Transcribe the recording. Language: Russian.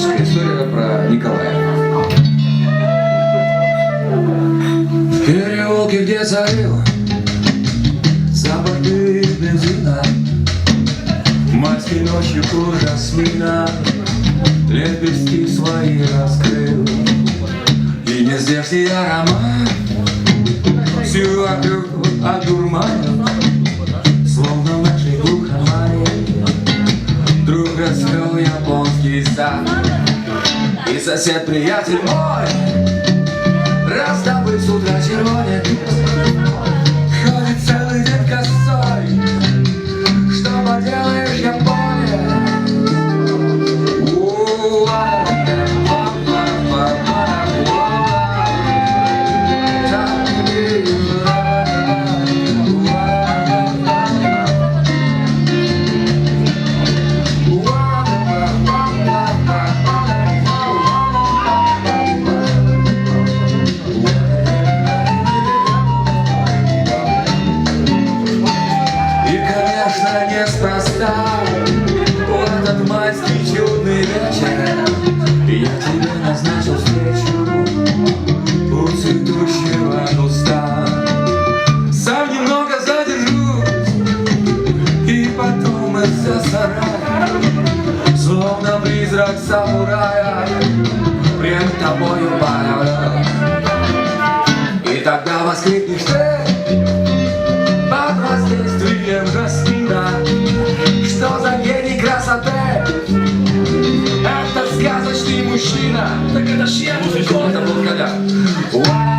романтическая история про Николая. В переулке, где царил запах дым бензина, Майской ночью кожа жасмина Лепестки свои раскрыл И нездешний аромат Всю округу одурманил Вдруг расцвел японский сад. И сосед приятель мой Раздобыл с утра червонец неспроста В этот майский чудный вечер. Я тебе назначил встречу. У цветущего куста Сам немного задержусь. И потом из-за сарая Словно призрак самурая. Пред тобою пора И тогда воскликнешь ты rodzina, taka nasza, ja mówię, kocham Boga. Wow.